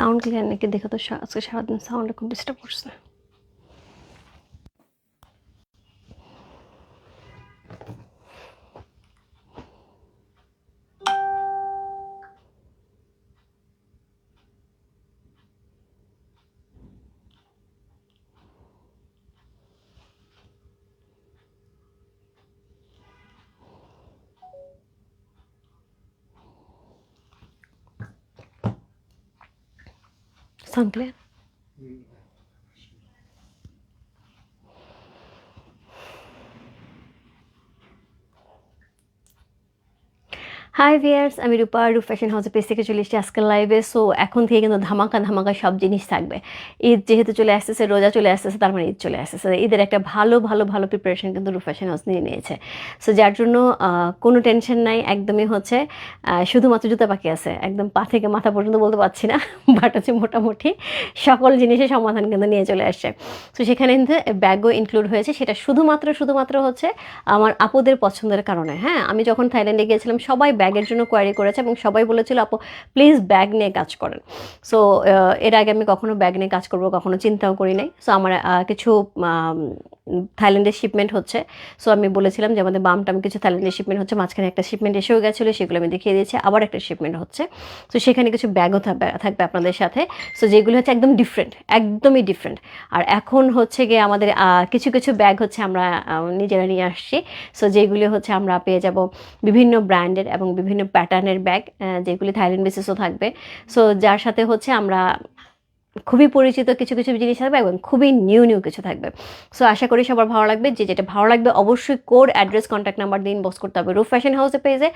Sound clear নাকি? দেখো তো আজকে সারাদিন সাউন্ডে খুব ডিস্টার্ব করছে। সাউন্ড হাই ভিয়ার্স আমি রূপা রূপ ফ্যাশন হাউসে পেজ থেকে চলে এসেছি আজকের লাইভে সো এখন থেকে কিন্তু ধামাকা ধামাকা সব জিনিস থাকবে। ঈদ যেহেতু চলে আসতেছে, রোজা চলে আসতেছে তার মানে ঈদ চলে আসতেছে। ঈদের একটা ভালো ভালো ভালো প্রিপারেশন কিন্তু রূপ ফ্যাশন হাউস নিয়ে নিয়েছে। সো যার জন্য কোনো টেনশন নাই, একদমই হচ্ছে শুধুমাত্র জুতা বাকি আছে। একদম পা থেকে মাথা পর্যন্ত বলতে পারছি না বাট হচ্ছে মোটামুটি সকল জিনিসের সমাধান কিন্তু নিয়ে চলে আসছে। তো সেখানে কিন্তু ব্যাগও ইনক্লুড হয়েছে। সেটা শুধুমাত্র শুধুমাত্র হচ্ছে আমার আপুদের পছন্দের কারণে। হ্যাঁ আমি যখন থাইল্যান্ডে গিয়েছিলাম, সবাই ব্যাগের জন্য কোয়ারি করেছে এবং সবাই বলেছিল, আপু প্লিজ ব্যাগ নিয়ে কাজ করেন। সো এর আগে আমি কখনো ব্যাগ নিয়ে কাজ করব কখনো চিন্তাও করি নাই। সো আমার কিছু থাইল্যান্ডের শিপমেন্ট হচ্ছে। সো আমি বলেছিলাম যে আমাদের বামটাম কিছু থাইল্যান্ডের শিপমেন্ট হচ্ছে, মাঝখানে একটা শিপমেন্ট এসেও গেছিল, সেগুলো আমি দেখিয়ে দিয়েছি, আবার একটা শিপমেন্ট হচ্ছে। তো সেখানে কিছু ব্যাগও থাকবে আপনাদের সাথে। সো যেগুলো হচ্ছে একদম ডিফারেন্ট একদমই ডিফারেন্ট আর এখন হচ্ছে গিয়ে আমাদের কিছু কিছু ব্যাগ হচ্ছে আমরা নিজেরা নিয়ে আসছি। সো যেগুলি হচ্ছে আমরা পেয়ে যাব বিভিন্ন ব্র্যান্ডের এবং বিভিন্ন প্যাটার্নের ব্যাগ যেগুলি থাইল্যান্ড বেসিসও থাকবে। সো যার সাথে হচ্ছে আমরা খুবই পরিচিত কিছু কিছু জিনিস থাকবে এবং খুবই নিউ নিউ কিছু থাকবে। সো আশা করি সবার ভালো লাগবে। যে যেটা ভালো লাগবে অবশ্যই কোড অ্যাড্রেস কন্ট্যাক্ট নাম্বার দিন ইনবক্স করতে হবে। রুফ ফ্যাশন হাউসে পেজে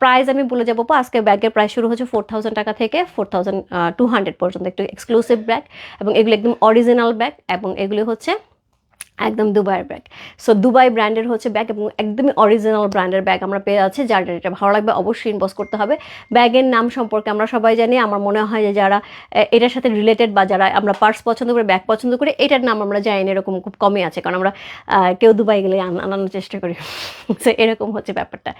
প্রাইস আমি বলে যাব আজকে ব্যাগের প্রাইস শুরু হচ্ছে ফোর থাউজেন্ড টাকা থেকে ফোর থাউজেন্ড টু হান্ড্রেড পর্যন্ত। একটু এক্সক্লুসিভ ব্যাগ এবং এগুলো একদম অরিজিনাল ব্যাগ এবং এগুলি হচ্ছে একদম দুবাইয়ের ব্যাগ সো দুবাই ব্র্যান্ডের হচ্ছে ব্যাগ এবং একদমই অরিজিনাল ব্র্যান্ডের ব্যাগ আমরা পেয়ে যাচ্ছি, যার এটা ভালো লাগবে অবশ্যই ইনবক্স করতে হবে। ব্যাগের নাম সম্পর্কে আমরা সবাই জানি, আমার মনে হয় যে যারা এটার সাথে রিলেটেড বা যারা আমরা পার্স পছন্দ করে ব্যাগ পছন্দ করি, এটার নাম আমরা জানি এরকম খুব কমই আছে, কারণ আমরা কেউ দুবাই গেলে আন- আনানোর চেষ্টা করি। সো এরকম হচ্ছে ব্যাপারটা।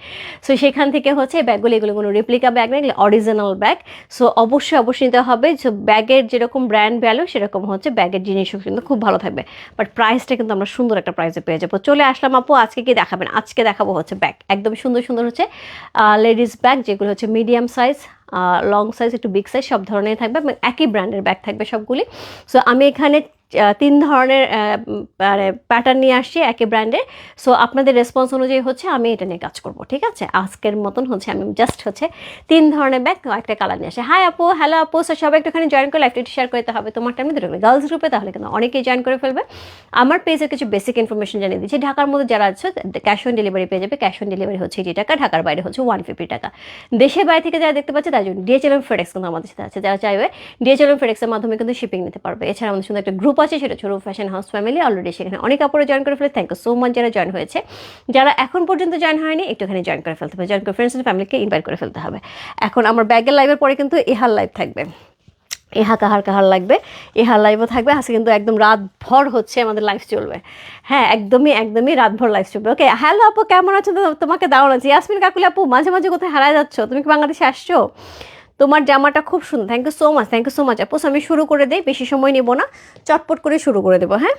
সো সেখান থেকে হচ্ছে ব্যাগগুলো, এগুলো কোনো রেপ্লিকা ব্যাগ না, এগুলো অরিজিনাল ব্যাগ সো অবশ্যই অবশ্যই নিতে হবে। যে ব্যাগের যেরকম ব্র্যান্ড ভ্যালু সেরকম হচ্ছে ব্যাগের জিনিসও কিন্তু খুব ভালো থাকবে। বাট প্রাইসটা কিন্তু আমরা সুন্দর একটা প্রাইসে পেয়ে যাব। চলে আসলাম আপু, আজকে কি দেখাবেন? আজকে দেখাবো হচ্ছে ব্যাগ একদম সুন্দর সুন্দর হচ্ছে লেডিস ব্যাগ যেগুলো হচ্ছে মিডিয়াম সাইজ লং সাইজ একটু বিগ সাইজ সব ধরনের থাকবে এবং একই ব্র্যান্ডের ব্যাগ থাকবে সবগুলি। সো আমি এখানে তিন ধরনের মানে প্যাটার্ন নিয়ে আসছি একই ব্র্যান্ডের সো আপনাদের রেসপন্স অনুযায়ী হচ্ছে আমি এটা নিয়ে কাজ করব, ঠিক আছে? আজকের মতন হচ্ছে আমি জাস্ট হচ্ছে তিন ধরনের ব্যাগ একটা কালার নিয়ে আসে। হাই আপু হ্যালো আপু। সো সবাই একটুখানি জয়েন করলে একটু শেয়ার করতে হবে। তোমার টাইমে দুটো গার্লস গ্রুপে তাহলে কিন্তু অনেকেই জয়েন করে ফেলবে। আমার পেজের কিছু বেসিক ইনফরমেশন জানিয়ে দিচ্ছি। ঢাকার মধ্যে যারা আছে ক্যাশ অন ডেলিভারি পেয়ে যাবে। ক্যাশ অন ডেলিভারি হচ্ছে এইটি টাকা, ঢাকার বাইরে হচ্ছে ওয়ান ফিফটি টাকা। দেশের বাইরে থেকে যারা দেখতে পাচ্ছে, তার জন্য ডিএচএলএম ফেডেক্স কিন্তু আমাদের সাথে আছে। যারা চাইবে ডিএচএলএম ফেডেক্সের মাধ্যমে কিন্তু শিপিং নিতে পারবে। এছাড়া আমাদের সুন্দর একটা গ্রুপ আছে, সেটা ছোটো ফ্যাশন হাউস ফ্যামিলি অলরেডি সেখানে অনেক কাপড়ে জয়েন করে ফেলে থ্যাংক ইউ সো মাচ যারা জয়েন হয়েছে। যারা এখন পর্যন্ত জয়েন হয়নি, একটুখানি জয়েন করে ফেলতে হবে। জয়েন করে ফ্রেন্ডস ফ্যামিলিকে ইনভাইট করে ফেলতে হবে। এখন আমার ব্যাগের লাইভের পরে কিন্তু ইহার লাইভ থাকবে। ইহা কাহার কাহার লাগবে? ইহার লাইভও থাকবে। আজকে কিন্তু একদম রাত ভর হচ্ছে, আমাদের লাইভ চলবে। হ্যাঁ একদমই একদমই রাত ভর লাইভ চলবে। ওকে হ্যালো আপু, কেমন আছো? তোমাকে দাও না ইয়াসমিন কাকুলি আপু, মাঝে মাঝে কোথায় হারায় যাচ্ছ? তুমি কি বাংলাদেশে আসছো? তোমার জামাটা খুব সুন্দর। Thank you so much thank you so much আপু আমি শুরু করে দিই, বেশি সময় নেব না। চটপট করে শুরু করে দেবো হ্যাঁ?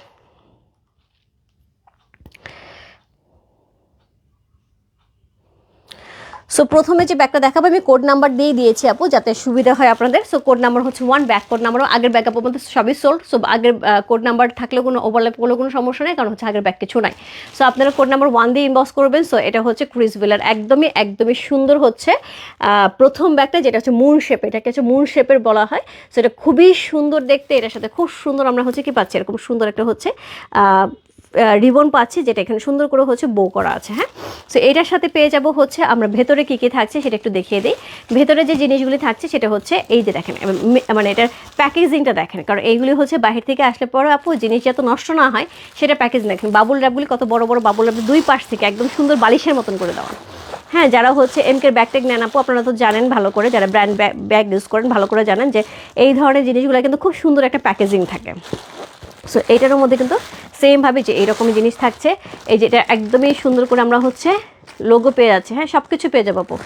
সো প্রথমে যে ব্যাগটা দেখাবো, আমি কোড নাম্বার দিয়ে দিয়েছি আপু, যাতে সুবিধা হয় আপনাদের। সো কোড নাম্বার হচ্ছে ওয়ান ব্যাক কোড নাম্বারও আগের ব্যাগ আপু মধ্যে সবই সোল্ড সো আগের কোড নাম্বার থাকলেও কোনো ওভারল্যাপ করলেও কোনো সমস্যা নেই, কারণ হচ্ছে আগের ব্যাগ কিছু নাই। সো আপনারা কোড নাম্বার ওয়ান দিয়ে ইনবক্স করবেন। সো এটা হচ্ছে ক্রিস বিলার একদমই একদমই সুন্দর হচ্ছে প্রথম ব্যাগটা যেটা হচ্ছে মুন শেপ এটাকে হচ্ছে মুন শেপের বলা হয়। সো এটা খুবই সুন্দর দেখতে, এটার সাথে খুব সুন্দর আমরা হচ্ছে কি পাচ্ছি, এরকম সুন্দর একটা হচ্ছে রিবন পাচ্ছি, যেটা এখানে সুন্দর করে হচ্ছে বো করা আছে হ্যাঁ? সো এটার সাথে পেয়ে যাব হচ্ছে, আমরা ভেতরে কী কী থাকছে সেটা একটু দেখিয়ে দিই। ভেতরে যে জিনিসগুলি থাকছে সেটা হচ্ছে, এই যে দেখেন মানে এটার প্যাকেজিংটা দেখেন, কারণ এইগুলি হচ্ছে বাহির থেকে আসলে পরে আপু, জিনিস যাতে নষ্ট না হয়, সেটা প্যাকেজ দেখেন। বাবুল র্যাপগুলি কত বড় বড় বাবুল র্যাপ দুই পাশ থেকে একদম সুন্দর বালিশের মতন করে দেওয়া। হ্যাঁ যারা হচ্ছে এমকের ব্যাগ ট্যাগ নেন আপু, আপনারা তো জানেন ভালো করে, যারা ব্র্যান্ড ব্যাগ ইউজ করেন, ভালো করে জানেন যে এই ধরনের জিনিসগুলো কিন্তু খুব সুন্দর একটা প্যাকেজিং থাকে। সো এইটার মধ্যে কিন্তু সেমভাবে যে এরকমই জিনিস থাকছে, এই যেটা একদমই সুন্দর করে আমরা হচ্ছে লোগো পেয়ে যাচ্ছে। হ্যাঁ সব কিছু পেয়ে যাব আপু।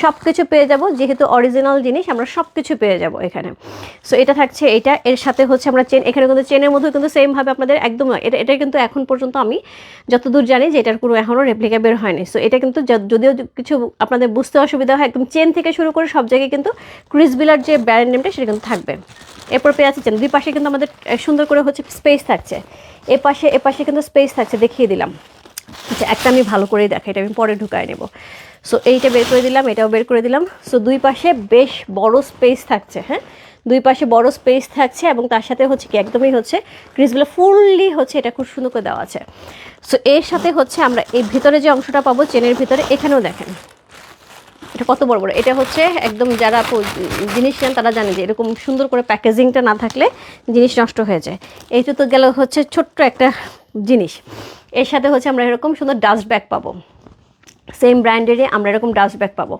সব কিছু পেয়ে যাব, যেহেতু অরিজিনাল জিনিস, আমরা সব কিছু পেয়ে যাব এখানে। সো এটা থাকছে এটা, এর সাথে হচ্ছে আমরা চেন এখানে কিন্তু চেনের মধ্যে কিন্তু সেমভাবে আপনাদের একদম এটা এটা কিন্তু এখন পর্যন্ত আমি যতদূর জানি যে এটার কোনো এখনও রেপ্লিকা বের হয়নি। সো এটা কিন্তু যদিও কিছু আপনাদের বুঝতে অসুবিধা হয়, একদম চেন থেকে শুরু করে সব জায়গায় কিন্তু ক্রিসবিলার যে ব্র্যান্ড নেমটা সেটা কিন্তু থাকবে। এরপর পেয়ে আছে চেন দুই পাশে কিন্তু আমাদের সুন্দর করে হচ্ছে স্পেস থাকছে। এ পাশে এ পাশে কিন্তু স্পেস থাকছে, দেখিয়ে দিলাম। আচ্ছা একটা আমি ভালো করেই দেখা এটা আমি পরে ঢুকায় নেব। সো এইটা বের করে দিলাম, এটাও বের করে দিলাম। সো দুই পাশে বেশ বড় স্পেস থাকছে হ্যাঁ? দুই পাশে বড় স্পেস থাকছে এবং তার সাথে হচ্ছে কি, একদমই হচ্ছে ক্রিসগুলো ফুললি হচ্ছে এটা খুব সুন্দর করে দেওয়া আছে। সো এর সাথে হচ্ছে আমরা এই ভিতরে যে অংশটা পাবো চেনের ভিতরে, এখানেও দেখেন। এটা কত বড় বড়? এটা হচ্ছে একদম যারা জিনিস নেন তারা জানে যে এরকম সুন্দর করে প্যাকেজিংটা না থাকলে জিনিস নষ্ট হয়ে যায়। এইটা তো গেল হচ্ছে ছোট্ট একটা জিনিস। এর সাথে হচ্ছে আমরা এরকম সুন্দর ডাস্ট ব্যাগ পাবো। সেম ব্র্যান্ডেরই আমরা এরকম ডাস্ট ব্যাগ পাবো।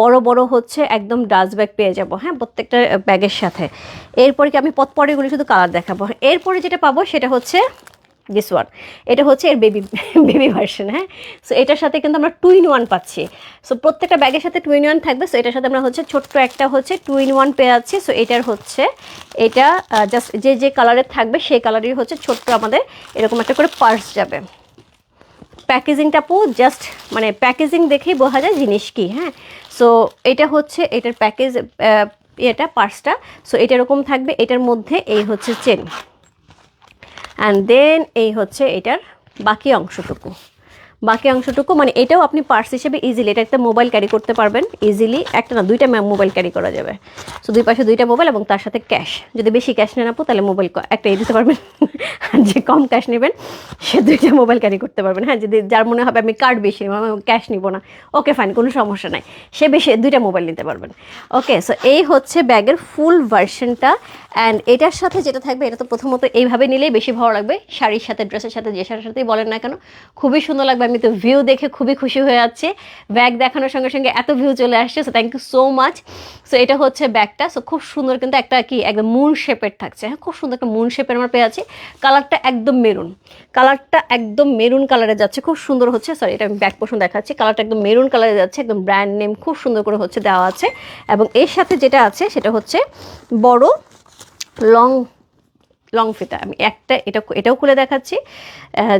বড় বড় হচ্ছে একদম ডাস্ট ব্যাগ পেয়ে যাব হ্যাঁ প্রত্যেকটা ব্যাগের সাথে। এরপরে কি আমি পথ পরেগুলি শুধু কালার দেখাবো? এরপরে যেটা পাবো সেটা হচ্ছে দিস ওয়ান এটা হচ্ছে এর বেবি বেবি ভার্সন হ্যাঁ? সো এটার সাথে কিন্তু আমরা টু ইন ওয়ান পাচ্ছি। সো প্রত্যেকটা ব্যাগের সাথে টু ইন ওয়ান থাকবে। সো এটার সাথে আমরা হচ্ছে ছোট্ট একটা হচ্ছে টু ইন ওয়ান পেয়ে যাচ্ছি। সো এটার হচ্ছে, এটা জাস্ট যে যে কালারের থাকবে, সেই কালারেরই হচ্ছে ছোট্ট আমাদের এরকম একটা করে পার্স যাবে। প্যাকেজিংটা পু জাস্ট মানে প্যাকেজিং দেখেই বোঝা যায় জিনিস কি হ্যাঁ? সো এটা হচ্ছে, এটার প্যাকেজ এটা পার্সটা সো এটা এরকম থাকবে। এটার মধ্যে এই হচ্ছে চেন অ্যান্ড দেন এই হচ্ছে এটার বাকি অংশটুকু। বাকি অংশটুকু মানে এটাও আপনি পার্স হিসেবে ইজিলি এটা একটা মোবাইল ক্যারি করতে পারবেন ইজিলি একটা না, দুইটা মোবাইল ক্যারি করা যাবে। সো দুই পাশে দুইটা মোবাইল এবং তার সাথে ক্যাশ যদি বেশি ক্যাশ নেন আপু, তাহলে মোবাইল একটাই দিতে পারবেন। আর যে কম ক্যাশ নেবেন, সে দুইটা মোবাইল ক্যারি করতে পারবেন। হ্যাঁ যদি যার মনে হবে আমি কার্ড বেশি নেব আমি ক্যাশ নিব না ওকে ফাইন কোনো সমস্যা নাই। সে বেশি, দুইটা মোবাইল নিতে পারবেন। ওকে সো এই হচ্ছে ব্যাগের ফুল ভার্সনটা অ্যান্ড এটার সাথে যেটা থাকবে, এটা তো প্রথমত এইভাবে নিলেই বেশি ভালো লাগবে। শাড়ির সাথে ড্রেসের সাথে, যে শাড়ির সাথেই বলেন না কেন, খুবই সুন্দর লাগবে। আমি তো ভিউ দেখে খুবই খুশি হয়ে যাচ্ছি। ব্যাগ দেখানোর সঙ্গে সঙ্গে এত ভিউ চলে আসছে so thank you so much so এটা হচ্ছে ব্যাগটা সো খুব সুন্দর কিন্তু একটা কি একদম মুন শেপের থাকছে। হ্যাঁ খুব সুন্দর একটা মুন শেপের আমার পেয়ে আছি কালারটা একদম মেরুন কালারটা একদম মেরুন কালারে যাচ্ছে, খুব সুন্দর হচ্ছে। সরি এটা আমি ব্যাক পোর্শন দেখাচ্ছি। কালারটা একদম মেরুন কালারে যাচ্ছে, একদম ব্র্যান্ড নেম খুব সুন্দর করে হচ্ছে দেওয়া আছে। এবং এর সাথে যেটা আছে, সেটা হচ্ছে বড় লং লং ফিতা আমি একটা, এটা, এটাও খুলে দেখাচ্ছি।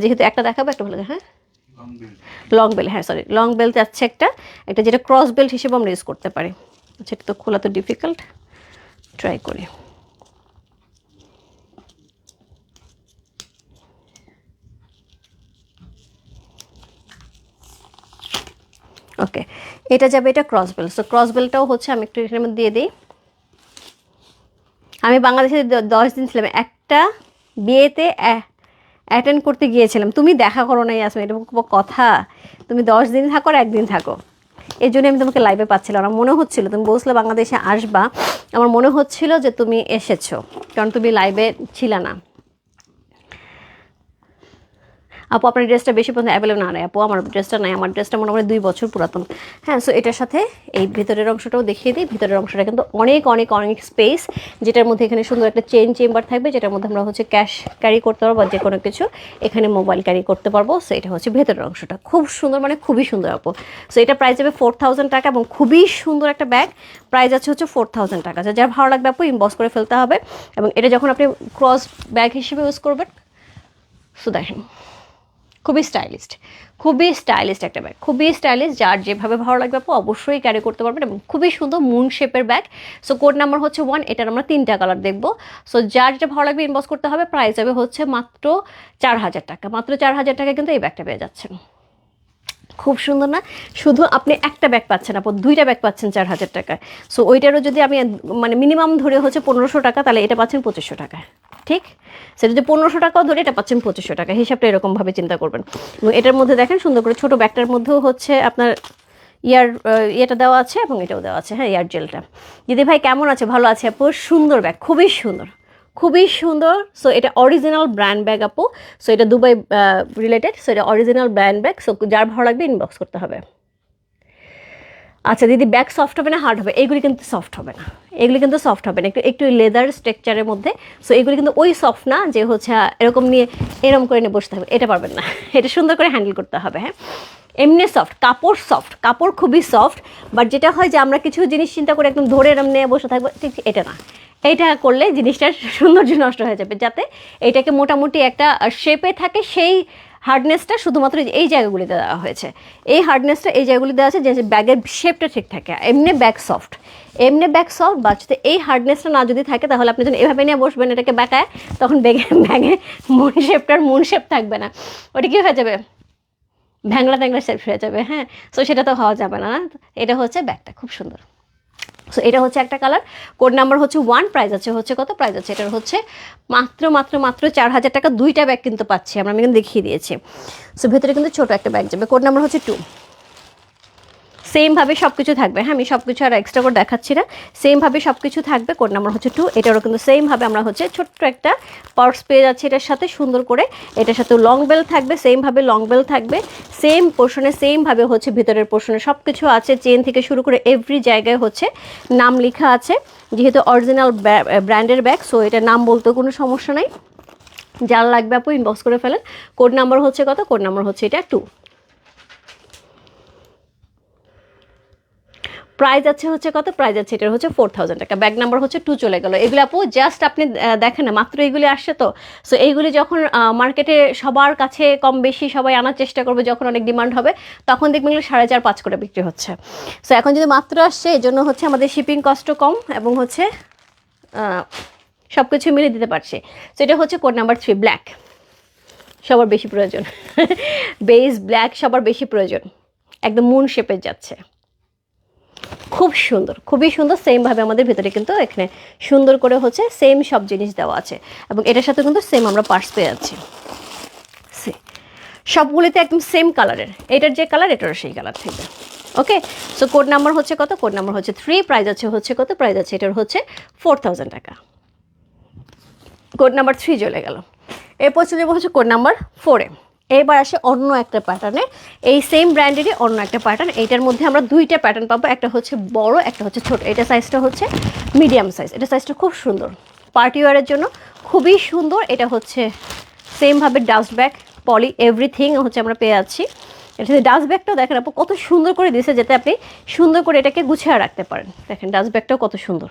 যেহেতু একটা দেখাবো, একটা খুলে হ্যাঁ? লং বেল হ্যাঁ সরি লং বেল্ট যাচ্ছে একটা একটা যেটা ক্রস বেল্ট হিসেবে আমরা ইউজ করতে পারি। আচ্ছা এটা তো খোলা তো ডিফিকাল্ট ট্রাই করি। ওকে এটা যাবে এটা ক্রস বেল্ট সো ক্রস বেল্টটাও হচ্ছে আমি একটু এখানের মধ্যে দিয়ে দিই। আমি বাংলাদেশে দশ দিন ছিলাম। একটা বিয়েতে অ্যাটেন্ড করতে গিয়েছিলাম। তুমি দেখা করো না ইয়াসমিন এটা কথা। তুমি দশ দিন থাকো আর একদিন থাকো। এই জন্য আমি তোমাকে লাইভে পাচ্ছিলাম। আমার মনে হচ্ছিল, তুমি বসলে বাংলাদেশে আসবা। আমার মনে হচ্ছিল যে তুমি এসেছ, কারণ তুমি লাইভে ছিলে না। আপু, আপনার ড্রেসটা বেশি পর্যন্ত অ্যাভেলেবল না আপু, আমার ড্রেসটা নাই, আমার ড্রেসটা মোটামুটি দুই বছর পুরাতন। হ্যাঁ সো এটার সাথে এই ভিতরের অংশটাও দেখিয়ে দিই। ভিতরের অংশটা কিন্তু অনেক অনেক অনেক স্পেস যেটার মধ্যে এখানে সুন্দর একটা চেন চেম্বার থাকবে, যেটার মধ্যে আমরা হচ্ছে ক্যাশ ক্যারি করতে পারব বা যে কোনো কিছু এখানে মোবাইল ক্যারি করতে পারব। সো এটা হচ্ছে ভেতরের অংশটা। খুব সুন্দর মানে খুবই সুন্দর আপু। সো এটা প্রাইস যাবে ফোর থাউজেন্ড টাকা এবং খুবই সুন্দর একটা ব্যাগ প্রাইস আছে হচ্ছে ফোর থাউজেন্ড টাকা। যার ভালো লাগবে আপু ইনবক্স করে ফেলতে হবে। এবং এটা যখন আপনি ক্রস ব্যাগ হিসেবে ইউজ করবেন সো দেখেন। খুবই স্টাইলিস্ট খুবই স্টাইলিস্ট একটা ব্যাগ খুবই স্টাইলিশ যার যেভাবে ভালো লাগবে আপু অবশ্যই ক্যারি করতে পারবেন এবং খুবই সুন্দর মুন শেপের ব্যাগ সো কোড নাম্বার হচ্ছে ওয়ান এটার আমরা তিনটা কালার দেখব সো যার যেটা ভালো লাগবে ইনবক্স করতে হবে প্রাইস হবে হচ্ছে মাত্র চার হাজার টাকা, মাত্র চার হাজার টাকা কিন্তু এই ব্যাগটা পেয়ে যাচ্ছেন। খুব সুন্দর না। শুধু আপনি একটা ব্যাগ পাচ্ছেন আপু, দুইটা ব্যাগ পাচ্ছেন চার হাজার টাকায়। সো ওইটারও যদি আমি মানে মিনিমাম ধরে হচ্ছে পনেরোশো টাকা, তাহলে এটা পাচ্ছেন পঁচিশশো টাকায়। ঠিক? সেটা যদি পনেরোশো টাকাও ধরে, এটা পাচ্ছেন পঁচিশশো টাকা হিসাবটা এরকমভাবে চিন্তা করবেন। এবং এটার মধ্যে দেখেন সুন্দর করে ছোটো ব্যাগটার মধ্যেও হচ্ছে আপনার ইয়ার ইয়েটা দেওয়া আছে এবং এটাও দেওয়া আছে হ্যাঁ ইয়ার জেলটা দিদি ভাই, কেমন আছে? ভালো আছে আপু? সুন্দর ব্যাগ খুবই সুন্দর। খুবই সুন্দর। সো এটা অরিজিনাল ব্র্যান্ড ব্যাগ আপু। সো এটা দুবাই রিলেটেড সো এটা অরিজিনাল ব্র্যান্ড ব্যাগ সো যার ভালো লাগবে ইনবক্স করতে হবে। আচ্ছা দিদি ব্যাক সফট হবে না হার্ড হবে? এগুলি কিন্তু সফট হবে না। এগুলি কিন্তু সফট হবে না। একটু একটু লেদার স্ট্রাকচারের মধ্যে। সো এগুলি কিন্তু ওই সফট না যে হচ্ছে এরকম নিয়ে এরকম করে নিয়ে বসতে হবে। এটা পারবেন না। এটা সুন্দর করে হ্যান্ডেল করতে হবে হ্যাঁ? এমনি সফট কাপড় সফট কাপড় খুবই সফট বাট যেটা হয় যে আমরা কিছু জিনিস চিন্তা করে একদম ধরে এরম নিয়ে বসে থাকব, ঠিক এটা না। এটা করলে জিনিসটার সৌন্দর্য নষ্ট হয়ে যাবে, যাতে এটাকে মোটামুটি একটা শেপে থাকে সেই হার্ডনেসটা শুধুমাত্র এই জায়গাগুলিতে দেওয়া হয়েছে। এই হার্ডনেসটা এই জায়গাগুলিতে দেওয়া আছে যে ব্যাগের শেপটা ঠিক থাকে, এমনি ব্যাগ সফট এমনি ব্যাগ সফট বা যদি এই হার্ডনেসটা না যদি থাকে, তাহলে আপনি যখন এভাবে নিয়ে বসবেন এটাকে ব্যাকায় তখন ব্যাগে ব্যাগে মুন শেপটার মুন শেপ থাকবে না। ওটা কী হয়ে যাবে? ভ্যাংলা ট্যাংলা শেপ হয়ে যাবে হ্যাঁ? সো সেটা তো হওয়া যাবে না? এটা হচ্ছে ব্যাগটা, খুব সুন্দর। সো এটা হচ্ছে একটা কালার কোড নাম্বার হচ্ছে ওয়ান প্রাইস আছে হচ্ছে কত? প্রাইস আছে, এটার হচ্ছে মাত্র মাত্র মাত্র চার হাজার টাকা দুইটা ব্যাগ কিন্তু পাচ্ছি। আমরা আমি কিন্তু দেখিয়ে দিয়েছি। সো ভেতরে কিন্তু ছোটো একটা ব্যাগ যাবে। কোড নাম্বার হচ্ছে টু সেমভাবে সব কিছু থাকবে। হ্যাঁ আমি সব কিছু আর এক্সট্রা করে দেখাচ্ছি না। সেমভাবে সব কিছু থাকবে কোড নাম্বার হচ্ছে টু এটারও কিন্তু সেমভাবে আমরা হচ্ছে ছোট্ট একটা পার্স পেয়ে যাচ্ছি এটার সাথে সুন্দর করে। এটার সাথে লং বেল থাকবে, সেমভাবে লং বেল থাকবে। সেম পোর্শনে সেমভাবে হচ্ছে ভিতরের পোর্শনে সব কিছু আছে। চেন থেকে শুরু করে এভরি জায়গায় হচ্ছে নাম লেখা আছে। যেহেতু অরিজিনাল ব্র্যান্ডের ব্যাগ সো এটা নাম বলতেও কোনো সমস্যা নাই। যার লাগবে আপু ইনবক্স করে ফেলেন। কোড নাম্বার হচ্ছে কত? কোড নাম্বার হচ্ছে এটা টু প্রাইস আছে হচ্ছে কত? প্রাইস আছে এটার হচ্ছে ফোর থাউজেন্ড টাকা। ব্যাগ নাম্বার হচ্ছে টু চলে গেল। এগুলো আপু জাস্ট আপনি দেখেন না, মাত্র এইগুলি আসছে তো? সো এইগুলি যখন মার্কেটে সবার কাছে কম বেশি সবাই আনার চেষ্টা করবে যখন অনেক ডিমান্ড হবে, তখন দেখবেন এগুলো সাড়ে চার, পাঁচ করে বিক্রি হচ্ছে। সো এখন যদি মাত্র আসছে এই জন্য হচ্ছে আমাদের শিপিং কস্টও কম এবং হচ্ছে সব কিছু মিলিয়ে দিতে পারছে। সো এটা হচ্ছে কোড নাম্বার থ্রি ব্ল্যাক সবার বেশি প্রয়োজন। বেস ব্ল্যাক সবার বেশি প্রয়োজন। একদম মুন শেপে যাচ্ছে। খুব সুন্দর, খুবই সুন্দর সেমভাবে আমাদের ভেতরে কিন্তু এখানে সুন্দর করে হচ্ছে সেম সব জিনিস দেওয়া আছে এবং এটার সাথে কিন্তু সেম আমরা পার্স পেয়ে যাচ্ছি। সবগুলিতে একদম সেম কালারের এটার যে কালার এটারও সেই কালার থাকবে। ওকে সো কোড নাম্বার হচ্ছে কত? কোড নাম্বার হচ্ছে থ্রি প্রাইজ আছে হচ্ছে কত? প্রাইজ আছে এটার হচ্ছে ফোর থাউজেন্ড টাকা। কোড নাম্বার থ্রি চলে গেল। এরপর চলে যাব হচ্ছে কোড নাম্বার ফোরে এবার আসে অন্য একটা প্যাটার্নে এই সেম ব্র্যান্ডেরই অন্য একটা প্যাটার্ন এইটার মধ্যে আমরা দুইটা প্যাটার্ন পাবো। একটা হচ্ছে বড়, একটা হচ্ছে ছোট। এটা সাইজটা হচ্ছে মিডিয়াম সাইজ এটা সাইজটা খুব সুন্দর। পার্টি ওয়ারের জন্য খুবই সুন্দর। এটা হচ্ছে সেমভাবে ডাস্ট ব্যাগ পলি এভরিথিং হচ্ছে আমরা পেয়ে যাচ্ছি। এটা ডাস্ট ব্যাগটাও দেখেন আপু, কত সুন্দর করে দিয়েছে যাতে আপনি সুন্দর করে এটাকে গুছিয়ে রাখতে পারেন। দেখেন ডাস্ট ব্যাগটাও কত সুন্দর।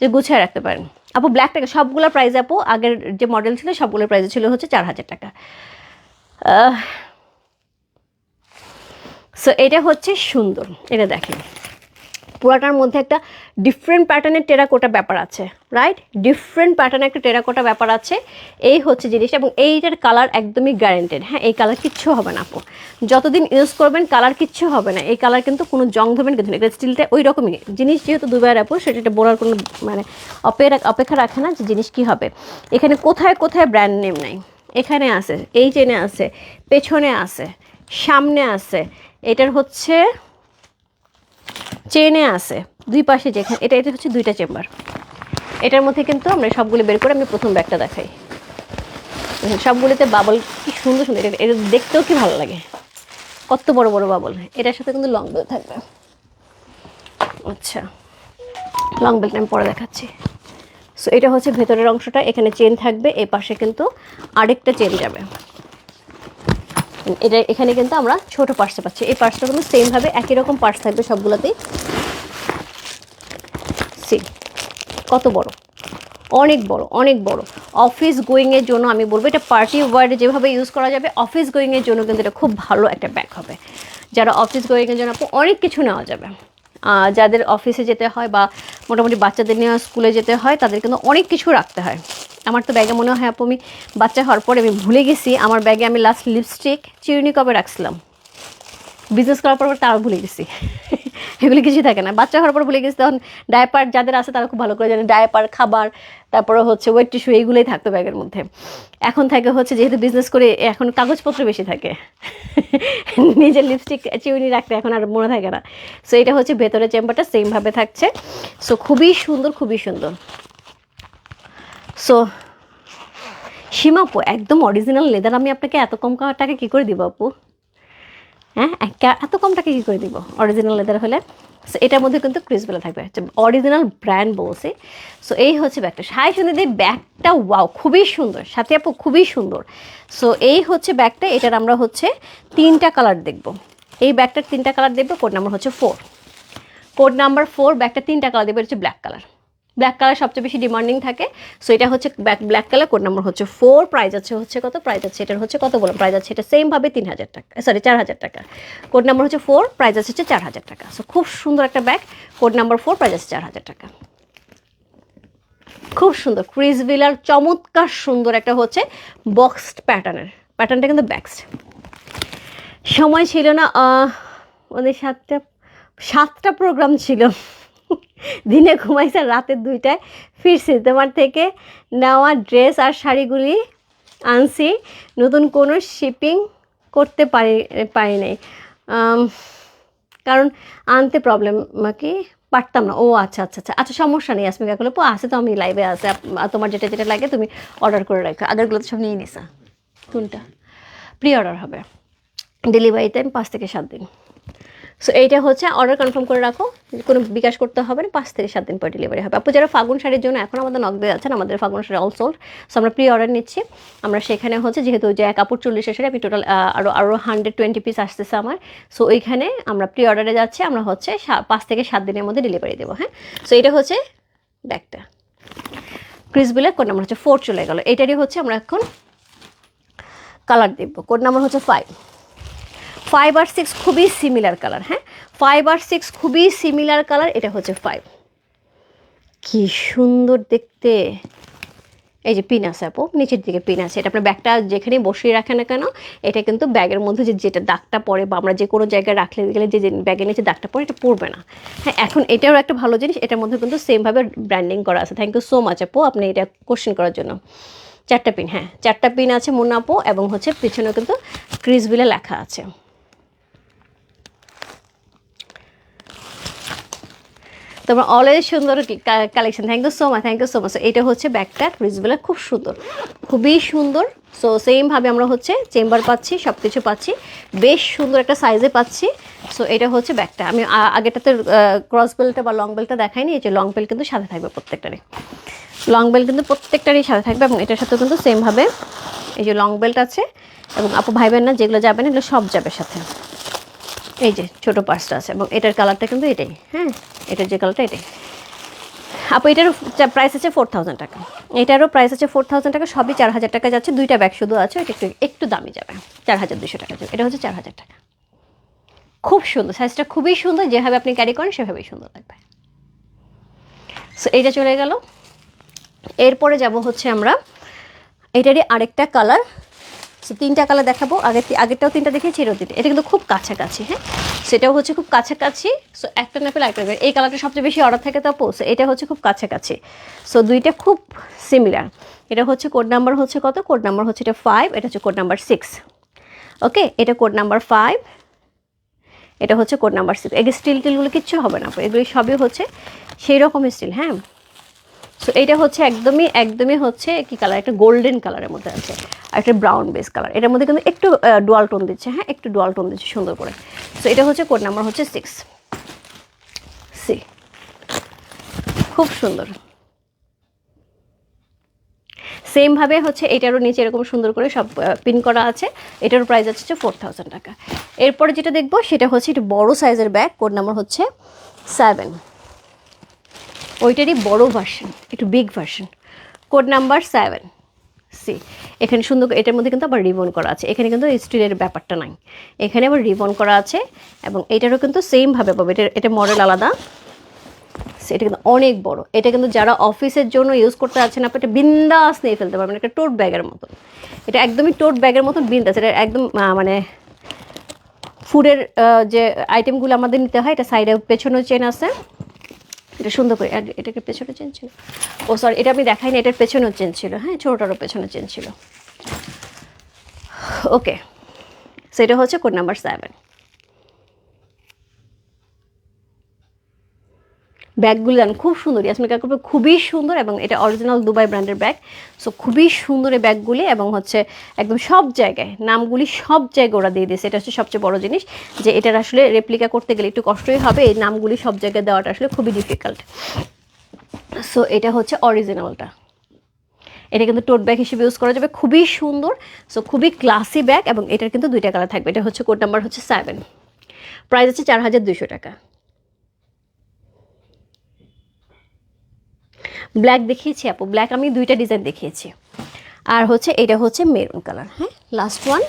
যে গুছিয়ে রাখতে পারেন। আপু ব্ল্যাক টাকা সবগুলো প্রাইস আপু, আগের যে মডেল ছিল সবগুলোর প্রাইস ছিল হচ্ছে চার হাজার টাকা। সো এটা হচ্ছে সুন্দর। এটা দেখেন। পুরাটার মধ্যে একটা ডিফারেন্ট প্যাটার্নের টেরাকোটা ব্যাপার আছে রাইট ডিফারেন্ট প্যাটার্নের একটা টেরাকোটা ব্যাপার আছে। এই হচ্ছে জিনিস এবং এইটার কালার একদমই গ্যারেন্টেড হ্যাঁ এই কালার কিচ্ছু হবে না আপু। যতদিন ইউজ করবেন কালার কিচ্ছু হবে না। এই কালার কিন্তু কোনো জং ধরবেন, কিন্তু। এটা স্টিলটা ওই রকমই জিনিস যেহেতু দুবার আপু, সেটা এটা বলার কোনো মানে অপেক্ষা রাখে না যে জিনিস কি হবে। এখানে কোথায় কোথায় ব্র্যান্ড নেম নাই। এখানে আছে, এই চেনে আছে, পেছনে আছে, সামনে আছে, এটার হচ্ছে চেনে আছে, দুই পাশে যেখানে এটা এটা হচ্ছে দুইটা চেম্বার। এটার মধ্যে কিন্তু আমরা সবগুলো বের করে আমি প্রথম ব্যাগটা দেখাই। সবগুলোতে বাবল কি সুন্দর সুন্দর, এটা এটা দেখতেও কি ভালো লাগে। কত বড় বড় বাবল। এটার সাথে কিন্তু লং বেল থাকবে। আচ্ছা লং বেলটা আমি পরে দেখাচ্ছি। সো এটা হচ্ছে ভেতরের অংশটা, এখানে চেন থাকবে এই পাশে কিন্তু আরেকটা চেন যাবে। এটা এখানে কিন্তু আমরা ছোট পার্সটা পাচ্ছি। এই পার্সটা কিন্তু সেমভাবে একই রকম পার্স থাকবে সবগুলোতেই। সি কত বড়? অনেক বড় অনেক বড়। অফিস গোয়িংয়ের জন্য আমি বলব, এটা পার্টি ওয়ার্ডে যেভাবে ইউজ করা যাবে অফিস গোয়িংয়ের জন্য কিন্তু এটা খুব ভালো একটা ব্যাগ হবে। যারা অফিস গোয়িংয়ের জন্য আপু অনেক কিছু নেওয়া যাবে। যাদের অফিসে যেতে হয় বা মোটামুটি বাচ্চাদের নিয়ে স্কুলে যেতে হয়, তাদের কিন্তু অনেক কিছু রাখতে হয়। আমার তো ব্যাগে মনে হয় আপু, আমি বাচ্চা হওয়ার পরে আমি ভুলে গেছি, আমার ব্যাগে আমি লাস্ট লিপস্টিক চিরুনি কবে রাখছিলাম। বিজনেস করার পর তারও ভুলে গেছি। এগুলি কিছুই থাকে না। বাচ্চা হওয়ার পর ভুলে গেছি, তখন ডায়পার যাদের আছে তারা খুব ভালো করে জানে। ডায়পার খাবার, তারপরে হচ্ছে ওয়েট টিস্যু এইগুলোই থাকতো ব্যাগের মধ্যে। এখন থাকে হচ্ছে যেহেতু বিজনেস করে, এখন কাগজপত্র বেশি থাকে। নিজের লিপস্টিক চিউনি রাখতে এখন আর মনে থাকে না। সো এটা হচ্ছে ভেতরের চেম্বারটা সেমভাবে থাকছে। সো খুবই সুন্দর খুবই সুন্দর। সো সীমাপু একদম অরিজিনাল লেদার আমি আপনাকে এত কম টাকা কী করে দিব আপু? হ্যাঁ এত কম টাকা কী করে দিব? অরিজিনাল লেদার হলে। সো এটার মধ্যে কিন্তু ক্রিসবেলা থাকবে। অরিজিনাল ব্র্যান্ড বলছি। সো এই হচ্ছে ব্যাগটা। সাই সুন্দর ব্যাগটা ওয়াও খুবই সুন্দর। সাথে আপু, খুবই সুন্দর। সো এই হচ্ছে ব্যাগটা। এটার আমরা হচ্ছে তিনটা কালার দেখব। এই ব্যাগটার তিনটা কালার দেখব। কোড নাম্বার হচ্ছে ফোর কোড নাম্বার ফোর ব্যাগটা তিনটা কালার এটা হচ্ছে ব্ল্যাক কালার ব্ল্যাক কালার সবচেয়ে বেশি ডিমান্ডিং থাকে। সো এটা হচ্ছে ব্ল্যাক কালার কোড নাম্বার হচ্ছে ফোর প্রাইস আছে হচ্ছে কত? প্রাইস আছে, এটার হচ্ছে কত বললাম? প্রাইস আছে, এটা সেমভাবে তিন হাজার টাকা সরি চার হাজার টাকা। কোড নাম্বার হচ্ছে ফোর প্রাইস আছে হচ্ছে চার হাজার টাকা। সো খুব সুন্দর একটা bag code number four price আছে চার হাজার টাকা। খুব সুন্দর ক্রিস বিলার চমৎকার সুন্দর একটা হচ্ছে বক্সড প্যাটার্নের প্যাটার্নটা কিন্তু ব্যাক্সড সময় ছিল না ওদের সাতটা সাতটা প্রোগ্রাম ছিল। দিনে ঘুমাইছে রাতের দুইটায়। ফিরছি তোমার থেকে নেওয়া ড্রেস আর শাড়িগুলি আনছি। নতুন কোনো শিপিং করতে পারি পারি নাই। কারণ আনতে প্রবলেম কি? পারতাম না। ও আচ্ছা আচ্ছা আচ্ছা। আচ্ছা সমস্যা নেই আসবে কাকুলে পো আসে তো আমি লাইভে আছে। তোমার যেটা যেটা লাগে তুমি অর্ডার করে রাখো। আদারগুলো তো সব নিয়ে নিসা। কোনটা? প্রি অর্ডার হবে। ডেলিভারি টাইম পাঁচ থেকে সাত দিন। সো এইটা হচ্ছে অর্ডার কনফার্ম করে রাখো। কোনো বিকাশ করতে হবে না, পাঁচ থেকে সাত দিন পর ডেলিভারি হবে। আপু, যারা ফাগুন শাড়ির জন্য এখন আমাদের নক দিয়ে আছেন আমাদের Fagun sari all sold so আমরা প্রি অর্ডার নিচ্ছি। আমরা সেখানে হচ্ছে যেহেতু যে এক কাপড় চল্লিশের শাড়ি আমি টোটাল আরও আরও হান্ড্রেড টোয়েন্টি পিস আসতেছে আমার। সো ওইখানে আমরা প্রি অর্ডারে যাচ্ছি। আমরা হচ্ছে পাঁচ থেকে সাত দিনের মধ্যে ডেলিভারি দেবো হ্যাঁ? সো এটা হচ্ছে ব্যাগটা। ক্রিস বিলের কোড নাম্বার হচ্ছে ফোর চলে গেল। এটারই হচ্ছে আমরা এখন কালার দেখব। কোড নাম্বার হচ্ছে ফাইভ ফাইভ আর সিক্স খুবই সিমিলার কালার হ্যাঁ? ফাইভ আর সিক্স খুবই সিমিলার কালার এটা হচ্ছে ফাইভ কি সুন্দর দেখতে। এই যে পিন আছে আপু, নিচের দিকে পিন আছে। এটা আপনার ব্যাগটা যেখানেই বসিয়ে রাখে না কেন, এটা কিন্তু ব্যাগের মধ্যে যে যেটা দাগটা পড়ে বা আমরা যে কোনো জায়গায় রাখলে গেলে যে ব্যাগের নিচে দাগটা পড়ে, এটা পড়বে না। হ্যাঁ এখন এটাও একটা ভালো জিনিস, এটার মধ্যে কিন্তু সেমভাবে ব্র্যান্ডিং করা আছে। থ্যাংক ইউ সো মাচ আপু, আপনি এটা কোশ্চেন করার জন্য। চারটা পিন হ্যাঁ চারটা পিন আছে মুন্নাপো এবং হচ্ছে পিছনেও কিন্তু ক্রিজবিলে লেখা আছে। তোমার অলওয়েজ সুন্দর collection thank you so much thank you so much এটা হচ্ছে ব্যাগটা ক্রিসবেলা খুব সুন্দর। খুবই সুন্দর। সো সেমভাবে আমরা হচ্ছে চেম্বার পাচ্ছি সব কিছু পাচ্ছি। বেশ সুন্দর একটা সাইজে পাচ্ছি। সো এটা হচ্ছে ব্যাগটা। আমি আ- আগেরটাতে ক্রস বেল্টটা বা লং বেল্টটা দেখাইনি। এই যে লং বেল্ট কিন্তু সাথে থাকবে প্রত্যেকটারই। লং বেল্ট কিন্তু প্রত্যেকটারই সাথে থাকবে এবং এটার সাথে কিন্তু সেমভাবে এই যে লং বেল্ট আছে। এবং আপু ভাইবেন না, যেগুলো যাবে না এগুলো সব যাবে সাথে। এই যে ছোট পার্সটা আছে, এবং এটার কালারটা কিন্তু এটাই। হ্যাঁ এটার যে কালারটা এটাই। আপু, এটারও প্রাইস আছে ফোর থাউজেন্ড টাকা। এটারও প্রাইস আছে ফোর থাউজেন্ড টাকা, সবই চার হাজার টাকা যাচ্ছে। দুইটা ব্যাগ শুধু আছে, এটা একটু একটু দামি যাবে। চার হাজার দুশো টাকা যাবে। এটা হচ্ছে চার হাজার টাকা। খুব সুন্দর সাইজটা খুবই সুন্দর, যেভাবে আপনি ক্যারি করেন, সেভাবেই সুন্দর লাগবে। সো এইটা চলে গেল। এরপরে যাব হচ্ছে আমরা, এটারই আরেকটা কালার সো তিনটা কালার দেখাবো। আগে আগেরটাও তিনটা দেখেছি এটাও তিনটা। এটা কিন্তু খুব কাছাকাছি হ্যাঁ? সেটাও হচ্ছে খুব কাছাকাছি। সো একটা না পেলে একটা। এই কালারটা সবচেয়ে বেশি অর্ডার থাকে তো পোস এটা হচ্ছে খুব কাছাকাছি। সো দুইটা খুব সিমিলার এটা হচ্ছে কোড নাম্বার হচ্ছে কত? কোড নাম্বার হচ্ছে এটা ফাইভ এটা হচ্ছে কোড নাম্বার সিক্স ওকে এটা কোড নাম্বার ফাইভ এটা হচ্ছে কোড নাম্বার সিক্স এগুলো স্টিল টিলগুলো কিচ্ছু হবে না, এগুলি সবই হচ্ছে সেই রকমের স্টিল হ্যাঁ? সো এইটা হচ্ছে একদমই একদমই হচ্ছে কি কালার একটা গোল্ডেন কালারের মধ্যে আছে। আর একটা ব্রাউন বেস কালার এটার মধ্যে কিন্তু একটু ডোয়াল টোন দিচ্ছে হ্যাঁ? একটু ডোয়াল টোন দিচ্ছে, সুন্দর করে। সো এটা হচ্ছে কোড নাম্বার হচ্ছে সিক্স সি খুব সুন্দর। সেমভাবে হচ্ছে এটারও নিচে এরকম সুন্দর করে সব পিন করা আছে। এটারও প্রাইস আছে ফোর থাউজেন্ড টাকা। এরপরে যেটা দেখব, সেটা হচ্ছে একটু বড় সাইজের ব্যাগ কোড নাম্বার হচ্ছে সেভেন ওইটারই বড় ভার্সন একটু big version code number seven C এখানে সুন্দর এটার মধ্যে কিন্তু আবার রিবন করা আছে। এখানে কিন্তু স্টিলের ব্যাপারটা নাই। এখানে আবার রিবন করা আছে এবং এটারও কিন্তু সেমভাবে পাবে। এটা এটা মডেল আলাদা। এটা কিন্তু অনেক বড়। এটা কিন্তু যারা অফিসের জন্য ইউজ করতে যাচ্ছেন আপনি এটা বিন্দাস নিয়ে ফেলতে পারবেন, একটা টোট ব্যাগের মতো এটা একদমই টোট ব্যাগের মতন বিন্দাস। এটা একদম মানে ফুডের যে আইটেমগুলো আমাদের নিতে হয়, এটা সাইডে পেছনেও চেন আছে। এটা সুন্দর করে এটাকে পেছনে চেন ছিল। ও সরি এটা আমি দেখাই দেখাইনি, এটার পেছনেও চেন ছিল। হ্যাঁ ছোটোটারও পেছনে চেন ছিল। ওকে সেটা হচ্ছে কোড নাম্বার সেভেন ব্যাগগুলো দেন খুব সুন্দর। ইয়াসমিন কাকুর খুবই সুন্দর এবং এটা অরিজিনাল দুবাই ব্র্যান্ডের ব্যাগ সো খুবই সুন্দর এই ব্যাগগুলি এবং হচ্ছে একদম সব জায়গায়, নামগুলি সব জায়গায় ওরা দিয়ে দিয়েছে। এটা হচ্ছে সবচেয়ে বড় জিনিস যে এটার আসলে রেপ্লিকা করতে গেলে একটু কষ্টই হবে। এই নামগুলি সব জায়গায় দেওয়াটা আসলে খুবই ডিফিকাল্ট সো এটা হচ্ছে অরিজিনালটা এটা কিন্তু টোট ব্যাগ হিসেবে ইউজ করা যাবে। খুবই সুন্দর। সো খুবই ক্লাসি ব্যাগ এবং এটার কিন্তু দুইটা কালার থাকবে। এটা হচ্ছে কোড নাম্বার হচ্ছে সেভেন প্রাইস হচ্ছে চার হাজার দুশো টাকা। ব্ল্যাক দেখিয়েছি আপু। ব্ল্যাক আমি দুইটা ডিজাইন দেখিয়েছি। আর হচ্ছে, এটা হচ্ছে মেরুন কালার হ্যাঁ? Last one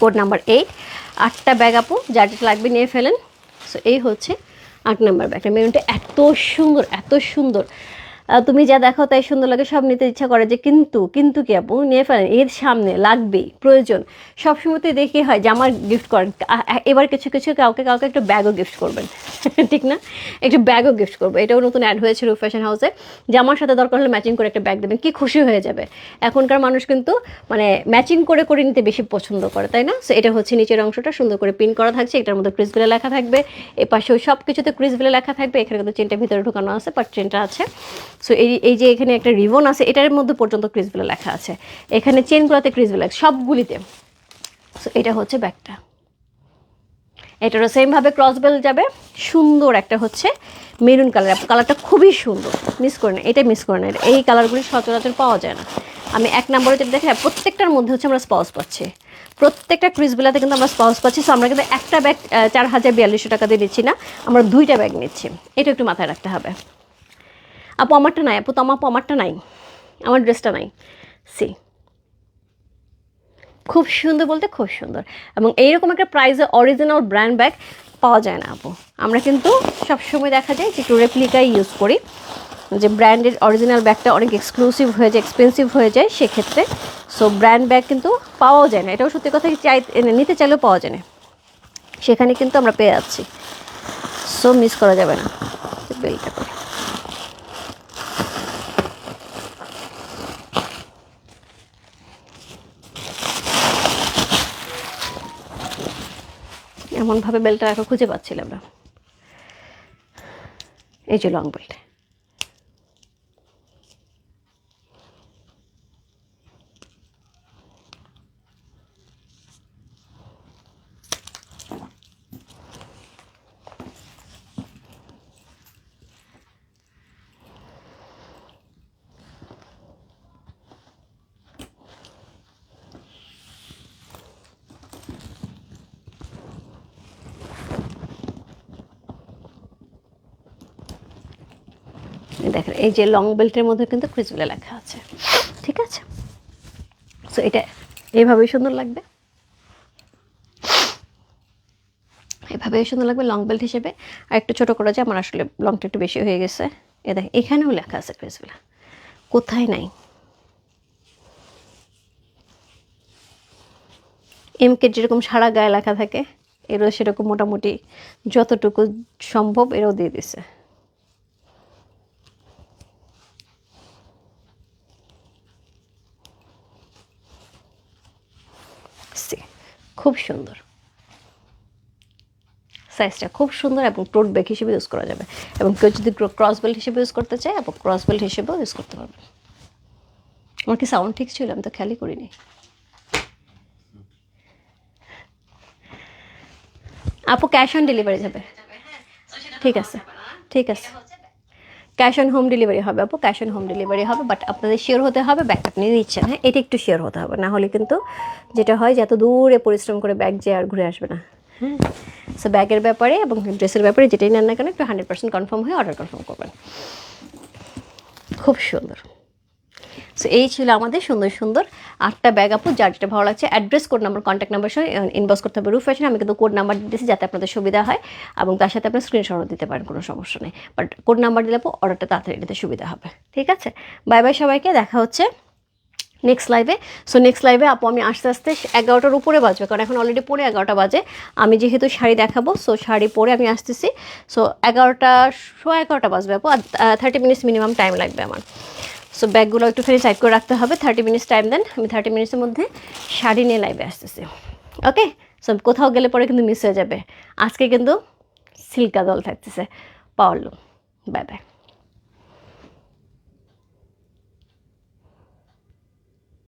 code number eight আটটা ব্যাগ আপু যা যেটা লাগবে নিয়ে ফেলেন। সো এই হচ্ছে আট নাম্বার ব্যাগটা মেরুনটা এত সুন্দর এত সুন্দর। তুমি যা দেখো তাই সুন্দর লাগে, সব নিতে ইচ্ছা করে যে কিন্তু কিন্তু কি আপু? নিয়ে ফেলেন, এর সামনে লাগবেই, প্রয়োজন। সবসময়তে দেখি হয় জামার গিফট করেন। এবার কিছু কিছু কাউকে কাউকে একটা ব্যাগও গিফট করবেন। ঠিক না? একটু ব্যাগও গিফট করব। এটাও নতুন অ্যাড হয়েছে ফ্যাশন হাউসে জামার সাথে দরকার হলে ম্যাচিং করে একটা ব্যাগ দেবেন, কি খুশি হয়ে যাবে। এখনকার মানুষ কিন্তু মানে ম্যাচিং করে করে নিতে বেশি পছন্দ করে, তাই না? সো এটা হচ্ছে নিচের অংশটা, সুন্দর করে পিন করা থাকছে। এটার মধ্যে ক্রিসগুলো লেখা থাকবে। এ পাশেও সব কিছুতে ক্রিসগুলো লেখা থাকবে। এখানে কিন্তু চেনটা ভিতরে ঢোকানো আছে বাট চেনটা আছে। সো এই এই যে এখানে একটা রিবন আছে, এটার মধ্যে পর্যন্ত ক্রিসগুলো লেখা আছে। এখানে চেনগুলোতে ক্রিসগুলো সবগুলিতে। সো এটা হচ্ছে ব্যাগটা। এটারও সেমভাবে ক্রস বেল যাবে। সুন্দর একটা হচ্ছে মেরুন কালার। কালারটা খুবই সুন্দর। মিস করে না এটা মিস করে না। এই কালারগুলি সচরাচর পাওয়া যায় না। আমি এক নম্বরে যেটা দেখে, প্রত্যেকটার মধ্যে হচ্ছে আমরা স্পাউস পাচ্ছি। প্রত্যেকটা ক্রিসবিলাতে কিন্তু আমরা স্পাউস পাচ্ছি। সো আমরা কিন্তু একটা ব্যাগ চার হাজার বিয়াল্লিশশো টাকা দিয়ে নিচ্ছি না। আমরা দুইটা ব্যাগ নিচ্ছি। এটা একটু মাথায় রাখতে হবে। আপু আমারটা নাই, আপু তো আমার আপু আমারটা নাই, আমার ড্রেসটা নাই। সি খুব সুন্দর বলতে খুব সুন্দর। এবং এইরকম একটা প্রাইজে অরিজিনাল ব্র্যান্ড ব্যাগ পাওয়া যায় না, আপু। আমরা কিন্তু সবসময় দেখা যায় যে একটু রেপ্লিকাই ইউজ করি। যে ব্র্যান্ডের অরিজিনাল ব্যাগটা অনেক এক্সক্লুসিভ হয়ে যায় এক্সপেন্সিভ হয়ে যায় সেক্ষেত্রে। সো ব্র্যান্ড ব্যাগ কিন্তু পাওয়াও যায় না। এটাও সত্যি কথা চাই নিতে চাইলেও পাওয়া যায় না। সেখানে কিন্তু আমরা পেয়ে যাচ্ছি। সো মিস করা যাবে না। বেলটা করে। এমনভাবে বেল্টটা এখন খুঁজে পাচ্ছিলাম না। এই যে লং বেল্ট দেখেন, এই যে লং বেল্টের মধ্যে কিন্তু ক্রিসগুলো লেখা আছে। ঠিক আছে? সো এটা এইভাবেই সুন্দর লাগবে। এভাবেই সুন্দর লাগবে লং বেল্ট হিসেবে। আর একটু ছোটো করা যায় আমার আসলে লংটা একটু বেশি হয়ে গেছে। এ দেখ, এখানেও লেখা আছে ক্রিসগুলো কোথায় নাই? এমকে যেরকম সারা গায়ে লেখা থাকে, এরও সেরকম মোটামুটি যতটুকু সম্ভব এরও দিয়ে দিছে সি খুব সুন্দর। সাইজটা খুব সুন্দর এবং টোট ব্যাগ হিসেবে ইউজ করা যাবে। এবং কেউ যদি ক্রস বেল্ট হিসেবে ইউজ করতে চায় এবং ক্রস বেল্ট হিসেবেও ইউজ করতে পারবে। আমার কি সাউন্ড ঠিক ছিল? আমি তো খেয়ালই করিনি। আপু ক্যাশ অন ডেলিভারি যাবে। ঠিক আছে। ঠিক আছে। ক্যাশ অন হোম ডেলিভারি হবে, আপু ক্যাশ অন হোম ডেলিভারি হবে বাট আপনাদের শেয়ার হতে হবে ব্যাগ আপনি নিচ্ছেন হ্যাঁ এটা একটু শেয়ার হতে হবে, না হলে কিন্তু যেটা হয় যে এত দূরে পরিশ্রম করে ব্যাগ যে আর ঘুরে আসবে না। হ্যাঁ সো ব্যাগের ব্যাপারে এবং ড্রেসের ব্যাপারে যেটাই নেন না কেন, একটু হান্ড্রেড পার্সেন্ট কনফার্ম হয়ে অর্ডার কনফার্ম করবেন। খুব সুন্দর। সো এই ছিল আমাদের সুন্দর সুন্দর আটটা ব্যাগ আপু, যার যেটা ভালো লাগছে address code number contact number সঙ্গে ইনবক্স করতে হবে রুফ ফ্যাশন আমি কিন্তু কোড নাম্বার দিতেছি যাতে আপনাদের সুবিধা হয় এবং তার সাথে আপনার স্ক্রিনশটও দিতে পারেন, কোনো সমস্যা নেই। বাট কোড নাম্বার দিলে অর্ডারটা তাড়াতাড়ি দিতে সুবিধা হবে। ঠিক আছে? বাই বাই সবাইকে, দেখা হচ্ছে নেক্সট লাইভে সো নেক্সট লাইভে আপু, আমি আস্তে আস্তে এগারোটার উপরে বাজবে, কারণ এখন অলরেডি পরে এগারোটা বাজে। আমি যেহেতু শাড়ি দেখাবো সো শাড়ি পরে আমি আসতেছি। সো এগারোটা, সোয়া এগারোটা বাজবে আপু, আর থার্টি মিনিটস মিনিমাম টাইম লাগবে আমার। সো ব্যাগগুলো একটুখানি সাইড করে রাখতে হবে। থার্টি মিনিটস টাইম দেন। আমি থার্টি মিনিটসের মধ্যে শাড়ি নিয়ে লাইভে আসতেছি। ওকে সো কোথাও গেলে পরে কিন্তু মিস হয়ে যাবে। আজকে কিন্তু সিল্কা দল থাকতেছে। পাওয়ার লুম বাই বাই